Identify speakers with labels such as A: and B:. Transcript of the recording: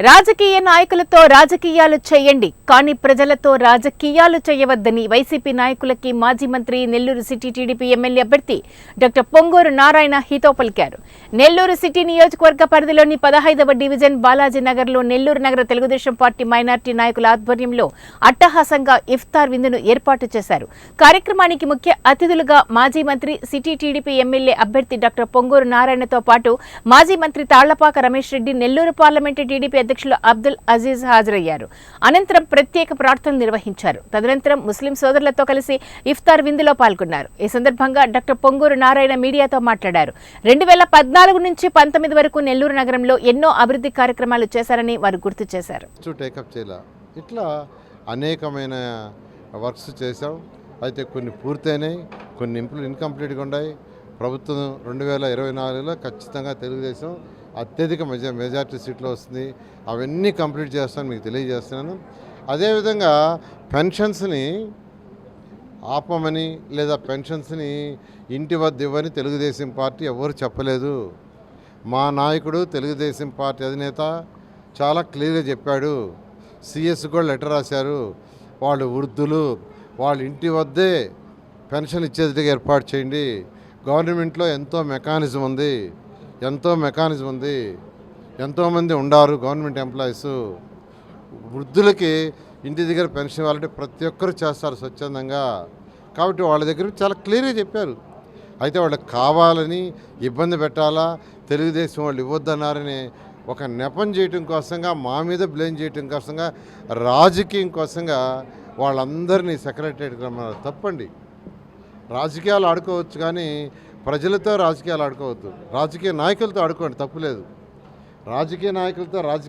A: రాజకీయ నాయకులతో రాజకీయాలు చేయండి కానీ ప్రజలతో రాజకీయాలు చేయవద్దని వైసీపీ నాయకులకి మాజీ మంత్రి నెల్లూరు సిటీ టీడీపీ ఎమ్మెల్యే అభ్యర్థి డాక్టర్ పొంగూరు నారాయణ హితో పలికారు. నెల్లూరు సిటీ నియోజకవర్గ పరిధిలోని పదహైదవ డివిజన్ బాలాజీ నగర్లో నెల్లూరు నగర తెలుగుదేశం పార్టీ మైనార్టీ నాయకుల ఆధ్వర్యంలో అట్టహాసంగా ఇఫ్తార్ విందును ఏర్పాటు చేశారు. కార్యక్రమానికి ముఖ్య అతిథులుగా మాజీ మంత్రి సిటీ టీడీపీ ఎమ్మెల్యే అభ్యర్థి డాక్టర్ పొంగూరు నారాయణతో పాటు మాజీ మంత్రి తాళ్ళపాక రమేష్ రెడ్డి నెల్లూరు పార్లమెంటు టీడీపీ అధ్యక్షులు అబ్దుల్ అజీజ్ హాజరయ్యారు. అనంతరం ప్రత్యేక ప్రార్థనలు నిర్వహించారు. తదనంతరం ముస్లిం సోదరులతో కలిసి ఇఫ్తార్ విందులో పాల్గొన్నారు. ఈ సందర్భంగా డాక్టర్ పొంగూరు నారాయణ మీడియాతో మాట్లాడారు. రెండు వేల పద్నాలుగు నుంచి పంతొమ్మిది వరకు నెల్లూరు నగరంలో ఎన్నో అభివృద్ధి కార్యక్రమాలు చేశారని వారు గుర్తు చేశారు.
B: ఇట్లా అనేకమైన వర్క్స్ చేసాం అయితే కొన్ని పూర్తయినాయి. కొన్ని ఇంప్లూ ఇన్కంప్లీట్గా ఉన్నాయి. ప్రభుత్వం రెండు వేల ఇరవై నాలుగులో ఖచ్చితంగా తెలుగుదేశం అత్యధిక మెజా మెజార్టీ సీట్లో వస్తుంది. అవన్నీ కంప్లీట్ చేస్తాను మీకు తెలియజేస్తున్నాను. అదేవిధంగా పెన్షన్స్ని ఆపమని లేదా పెన్షన్స్ని ఇంటి వద్ద ఇవ్వని తెలుగుదేశం పార్టీ ఎవరు చెప్పలేదు. మా నాయకుడు తెలుగుదేశం పార్టీ అధినేత చాలా క్లియర్గా చెప్పాడు. సిఎస్ కూడా లెటర్ రాశారు. వాళ్ళు వృద్ధులు వాళ్ళ ఇంటి వద్దే పెన్షన్ ఇచ్చేదిగా ఏర్పాటు చేయండి. గవర్నమెంట్లో ఎంతో మెకానిజం ఉంది. ఎంతో మెకానిజం ఉంది. ఎంతోమంది ఉండారు గవర్నమెంట్ ఎంప్లాయీస్. వృద్ధులకి ఇంటి దగ్గర పెన్షన్ ఇవ్వాలంటే ప్రతి ఒక్కరు చేస్తారు స్వచ్ఛందంగా. కాబట్టి వాళ్ళ దగ్గర చాలా క్లియర్గా చెప్పారు. అయితే వాళ్ళకి కావాలని ఇబ్బంది పెట్టాలా? తెలుగుదేశం వాళ్ళు ఇవ్వద్దన్నారని ఒక నెపం చేయటం కోసంగా మా మీద బ్లేమ్ చేయటం కోసంగా రాజకీయం కోసంగా వాళ్ళందరినీ సెక్రటరియట్ రమ్మన్నారు. తప్పండి. రాజకీయాలు ఆడుకోవచ్చు కానీ ప్రజలతో రాజకీయాలు ఆడుకోవద్దు. రాజకీయ నాయకులతో ఆడుకోండి తప్పులేదు రాజకీయ నాయకులతో రాజకీయ